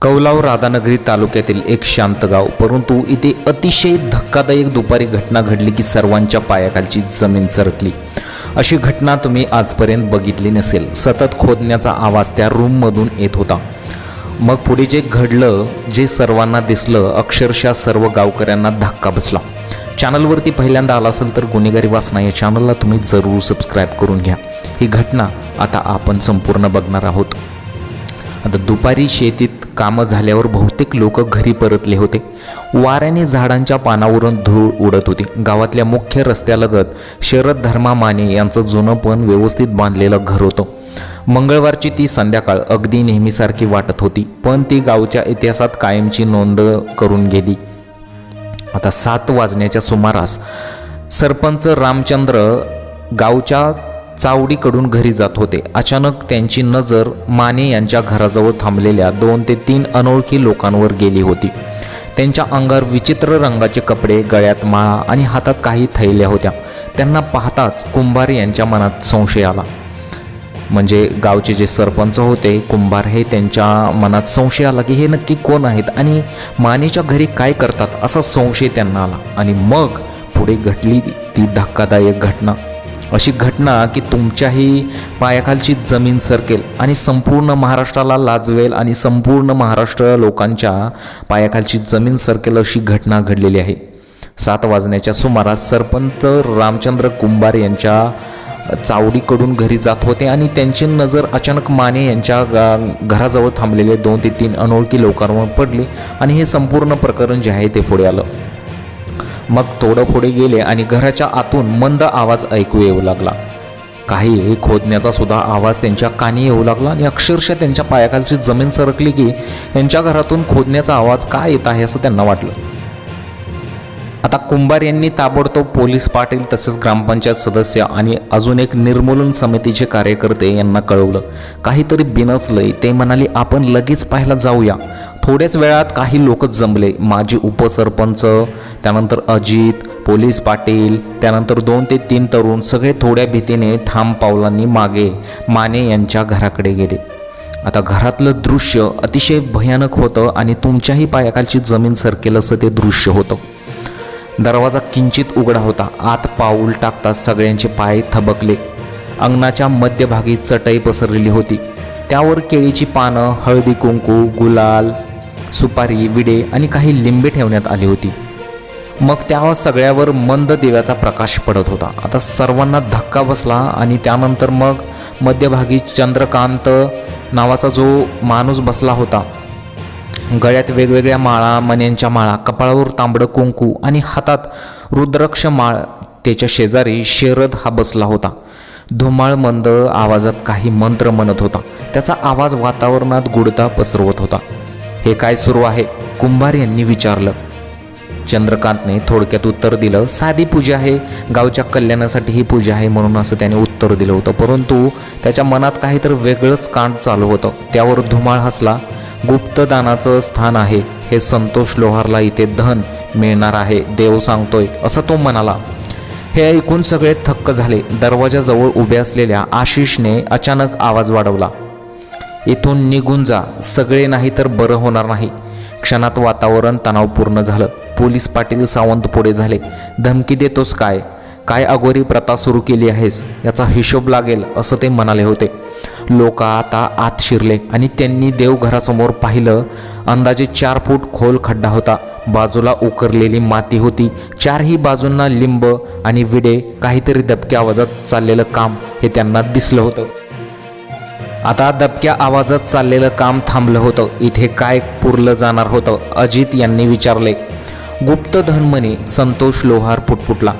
कौलाव राधानगरी तालुक्यातील एक शांत गाव. परंतु इथे अतिशय धक्कादायक दुपारी घटना घडली की सर्वांच्या पायाखालची जमीन सरकली. अशी घटना तुम्ही आजपर्यंत बघितली नसेल. सतत खोदण्याचा आवाज त्या रूममधून येत होता. मग पुढे जे घडलं जे सर्वांना दिसलं अक्षरशः सर्व गावकऱ्यांना धक्का बसला. चॅनलवरती पहिल्यांदा आला असेल तर गुन्हेगारी वासना या चॅनलला तुम्ही जरूर सबस्क्राईब करून घ्या. ही घटना आता आपण संपूर्ण बघणार आहोत. आता दुपारी शेतीत कामं झाल्यावर बहुतेक लोक घरी परतले होते. वाऱ्याने झाडांच्या पानावरून धूळ उडत होती. गावातल्या मुख्य रस्त्यालगत शरद धर्मा माने यांचं जुनं पण व्यवस्थित बांधलेलं घर होतं. मंगळवारची ती संध्याकाळ अगदी नेहमीसारखी वाटत होती पण ती गावच्या इतिहासात कायमची नोंद करून गेली. आता सात वाजण्याच्या सुमारास सरपंच रामचंद्र गावच्या चावडीकडून घरी जात होते. अचानक त्यांची नजर माने यांच्या घराजवळ थांबलेल्या दोन ते तीन अनोळखी लोकांवर गेली होती. त्यांच्या अंगावर विचित्र रंगाचे कपडे गळ्यात माळा आणि हातात काही थैल्या होत्या. त्यांना पाहताच कुंभार यांच्या मनात संशय आला. म्हणजे गावचे जे सरपंच होते कुंभार हे त्यांच्या मनात संशय आला की हे नक्की कोण आहेत आणि मानेच्या घरी काय करतात असा संशय त्यांना आला. आणि मग पुढे घटली ती धक्कादायक घटना. अशी घटना की तुमच्याही पायाखालची जमीन सरकेल आणि संपूर्ण महाराष्ट्राला लाजवेल आणि संपूर्ण महाराष्ट्र लोकांच्या पायाखालची जमीन सरकेल अशी घटना घडलेली आहे. सात वाजण्याच्या सुमारास सरपंच रामचंद्र कुंभार यांच्या चावडीकडून घरी जात होते आणि त्यांची नजर अचानक माने यांच्या गा- घराजवळ थांबलेले दोन ते तीन अनोळखी लोकांवर पडली आणि हे संपूर्ण प्रकरण जे आहे ते पुढे आलं. मग थोडं पुढे गेले आणि घराच्या आतून मंद आवाज ऐकू येऊ लागला. काही खोदण्याचा सुद्धा आवाज त्यांच्या कानी येऊ लागला आणि अक्षरशः त्यांच्या पायाखालची जमीन सरकली की त्यांच्या घरातून खोदण्याचा आवाज काय येत आहे असं त्यांना वाटलं. आता कुंभार यांनी ताबडतोब पोलीस पाटील तसेच ग्रामपंचायत सदस्य आणि अजून एक निर्मूलन समितीचे कार्यकर्ते यांना कळवलं. काहीतरी बिनचलंय ते म्हणाले आपण लगेच पाहायला जाऊया. थोड्याच वेळात काही लोक जमले. माजी उपसरपंच त्यानंतर अजित पोलीस पाटील त्यानंतर दोन ते तीन तरुण सगळे थोड्या भीतीने ठाम पावलांनी मागे माने यांच्या घराकडे गेले. आता घरातलं दृश्य अतिशय भयानक होतं आणि तुमच्याही पायाखालची जमीन सरकेल असं ते दृश्य होतं. दरवाजा किंचित उघडा होता. आत पाऊल टाकता सगळ्यांचे पाय थबकले. अंगणाच्या मध्यभागी चटई पसरलेली होती. त्यावर केळीची पानं हळदी कुंकू गुलाल सुपारी विडे आणि काही लिंबे ठेवण्यात आली होती. मग त्या सगळ्यावर मंद दिव्याचा प्रकाश पडत होता. आता सर्वांना धक्का बसला आणि त्यानंतर मग मध्यभागी चंद्रकांत नावाचा जो माणूस बसला होता गळ्यात वेगवेगळ्या माळा मण्यांच्या माळा कपाळावर तांबडं कुंकू आणि हातात रुद्राक्ष माळ त्याच्या शेजारी शेरद हा बसला होता. धुमाळ मंद आवाजात काही मंत्र म्हणत होता. त्याचा आवाज वातावरणात गुडता पसरवत होता. हे काय सुरू आहे? कुंभार यांनी विचारलं. चंद्रकांतने थोडक्यात उत्तर दिलं साधी पूजा आहे. गावच्या कल्याणासाठी ही पूजा आहे म्हणून असं त्याने उत्तर दिलं होतं. परंतु त्याच्या मनात काहीतरी वेगळंच कांड चालू होतं. त्यावर धुमाळ हसला. गुप्तदानाचं स्थान आहे. हे संतोष लोहारला इथे धन मिळणार आहे. देव सांगतोय असं तो म्हणाला. हे ऐकून सगळे थक्क झाले. दरवाजाजवळ उभे असलेल्या आशिषने अचानक आवाज वाढवला. इथून निघून जा. सगळे नाही तर बरं होणार नाही. क्षणात वातावरण तणावपूर्ण झालं. पोलीस पाटील सावंत पुढे झाले. धमकी देतोस काय? काय अगोरी प्रथा सुरू केली आहेस? याचा हिशोब लागेल असं ते म्हणाले होते. लोक आता आत शिरले आणि त्यांनी देवघरासमोर पाहिलं अंदाजे चार फूट खोल खड्डा होता. बाजूला उकरलेली माती होती. चारही बाजूंना लिंब आणि विडे काहीतरी दबक्या आवाजात चाललेलं काम हे त्यांना दिसलं होतं. आता दबक्या आवाजात चाललेलं काम थांबलं होतं. इथे काय पुरलं जाणार होतं अजित यांनी विचारले. गुप्तधन म्हणे संतोष लोहार पुटपुटला.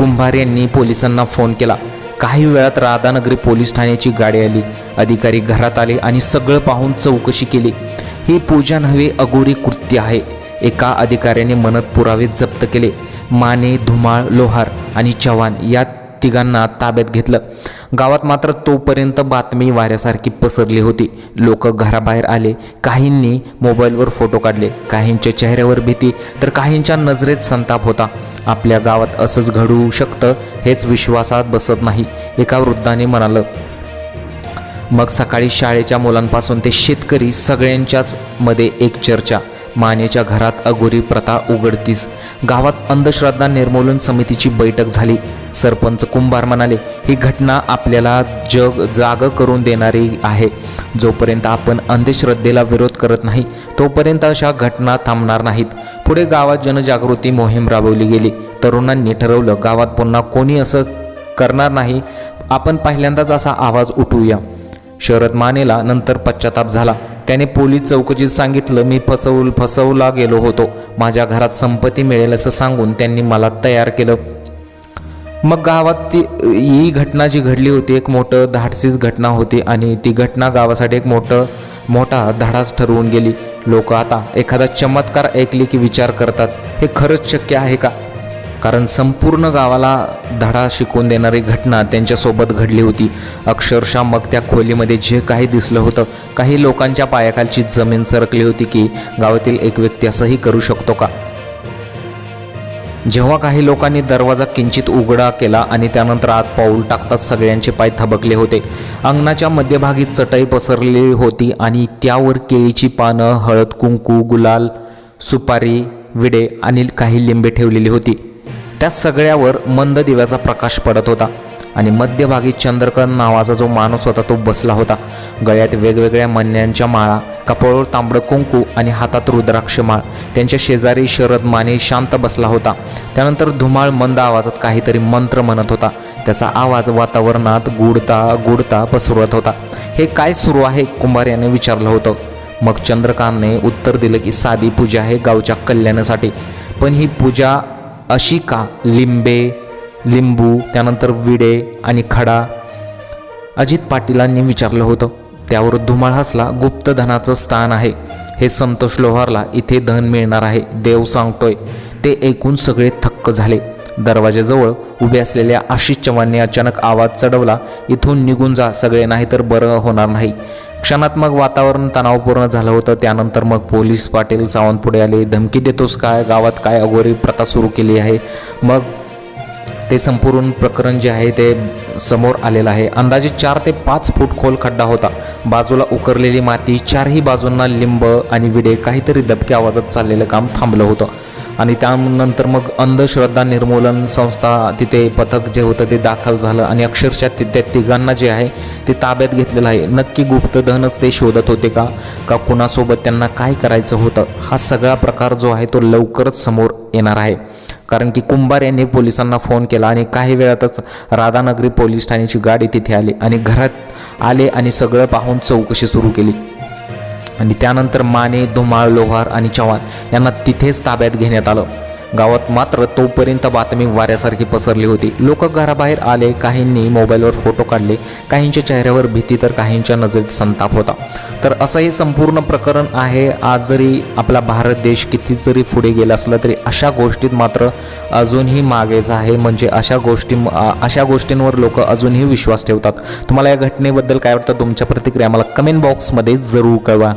कुंभार यांनी पोलिसांना फोन केला. काही वेळात राधानगरी पोलीस ठाण्याची गाडी आली. अधिकारी घरात आले आणि सगळं पाहून चौकशी केली. ही पूजा नव्हे अगोरी कृत्य आहे. एका अधिकाऱ्याने मनत पुरावे जप्त केले. माने धुमाळ लोहार आणि चव्हाण या तिघांना ताब्यात घेतलं. गावात मात्र तोपर्यंत बातमी वाऱ्यासारखी पसरली होती. लोक घराबाहेर आले. काहींनी मोबाईलवर फोटो काढले. काहींच्या चेहऱ्यावर भीती तर काहींच्या नजरेत संताप होता. आपल्या गावात असंच घडू शकतं हेच विश्वासात बसत नाही एका वृद्धाने म्हणालं. मग सकाळी शाळेच्या मुलांपासून ते शेतकरी सगळ्यांच्याच मध्ये एक चर्चा. मानेच्या घरात अगोरी प्रथा उघडतीस. गावात अंधश्रद्धा निर्मूलन समितीची बैठक झाली. सरपंच कुंभार म्हणाले ही घटना आपल्याला जग जाग करून देणारी आहे. जोपर्यंत आपण अंधश्रद्धेला विरोध करत नाही तोपर्यंत अशा घटना थांबणार नाहीत. पुढे गावात जनजागृती मोहीम राबवली गेली. तरुणांनी ठरवलं गावात पुन्हा कोणी असं करणार नाही. आपण पहिल्यांदाच असा आवाज उठवूया. शरद मानेला नंतर पश्चाताप झाला. त्याने पोलीस चौकशीत सांगितलं मी फसवल फसवला गेलो होतो. माझ्या घरात संपत्ती मिळेल असं सांगून त्यांनी मला तयार केलं. मग गावात ती ही घटना जी घडली होती एक मोठं धाडसीच घटना होती आणि ती घटना गावासाठी एक मोठं मोठा धाडास ठरवून गेली. लोक आता एखादा चमत्कार ऐकले की विचार करतात हे खरंच शक्य आहे का? कारण संपूर्ण गावाला धडा शिकवून देणारी घटना त्यांच्यासोबत घडली होती. अक्षरशः मग त्या खोलीमध्ये जे काही दिसलं होतं काही लोकांच्या पायाखालची जमीन सरकली होती की गावातील एक व्यक्ती असंही करू शकतो का? जेव्हा काही लोकांनी दरवाजा किंचित उघडा केला आणि त्यानंतर आत पाऊल टाकताच सगळ्यांचे पाय थबकले होते. अंगणाच्या मध्यभागी चटई पसरलेली होती आणि त्यावर केळीची पानं हळद कुंकू गुलाल सुपारी विडे आणि काही लिंबे ठेवलेली होती. त्या सगळ्यावर मंद दिव्याचा प्रकाश पडत होता. आणि मध्यभागी चंद्रकर नावाचा जो माणूस होता तो बसला होता. गळ्यात वेगवेगळ्या मन्यांच्या माळा कपाळावर तांबडं कुंकू आणि हातात रुद्राक्ष माळ. त्यांच्या शेजारी शरद माने शांत बसला होता. त्यानंतर धुमाळ मंद आवाजात काहीतरी मंत्र म्हणत होता. त्याचा आवाज वातावरणात गुडता गुडता पसरवत होता. हे काय सुरू आहे? कुंभार याने विचारलं होतं. मग चंद्रकांतने उत्तर दिलं की साधी पूजा आहे गावच्या कल्याणासाठी. पण ही पूजा अशी का? लिंबे लिंबू त्यानंतर विडे आणि खडा. अजित पाटीलांनी विचारलं होतं. त्यावर धुमाळ हसला गुप्तधनाचं स्थान आहे. हे संतोष लोहारला इथे धन मिळणार आहे. देव सांगतोय. ते ऐकून सगळे थक्क झाले. दरवाजाजवळ उभे असलेल्या आशिष चव्हाणने अचानक आवाज चढवला इथून निघून जा सगळे नाही तर बरं होणार नाही. क्षणात्मक वातावरण तणावपूर्ण झालं होतं. त्यानंतर मग पोलीस पाटील सावंत पुढे आले धमकी देतोस काय? गावात काय अगोरी प्रथा सुरू केली आहे? मग ते संपूर्ण प्रकरण जे आहे ते समोर आलेलं आहे. अंदाजे चार ते पाच फूट खोल खड्डा होता. बाजूला उकरलेली माती चारही बाजूंना लिंब आणि विडे काहीतरी दबक्या आवाजात चाललेलं काम थांबलं होतं. आणि त्यानंतर मग अंधश्रद्धा निर्मूलन संस्था तिथे पथक जे होतं ते दाखल झालं आणि अक्षरशः तिथे तिघांना जे आहे ते ताब्यात घेतलेलं आहे. नक्की गुप्तधनच ते शोधत होते का? का कुणासोबत त्यांना काय करायचं होतं? हा सगळा प्रकार जो आहे तो लवकरच समोर येणार आहे. कारण की कुंभार यांनी पोलिसांना फोन केला आणि काही वेळातच राधानगरी पोलीस ठाण्याची गाडी तिथे आली आणि घरात आले आणि सगळं पाहून चौकशी सुरू केली. आणि त्यानंतर माने धुमाळ लोहार आणि चव्हाण यांना तिथेच ताब्यात घेण्यात आलं. गावात मात्र तोपर्यंत बातमी वाऱ्यासारखी पसरली होती. लोक घराबाहेर आले काहींनी मोबाईलवर फोटो काढले काहींच्या चेहऱ्यावर भीती तर काहींच्या नजरेत संताप होता. तर असं हे संपूर्ण प्रकरण आहे आज जरी आपला भारत देश किती जरी पुढे गेला असला तरी अशा गोष्टीत मात्र अजूनही मागेच आहे. म्हणजे अशा गोष्टी अशा गोष्टींवर लोक अजूनही विश्वास ठेवतात. तुम्हाला या घटनेबद्दल काय वाटतं? तुमच्या प्रतिक्रिया मला कमेंट बॉक्समध्ये जरूर कळवा.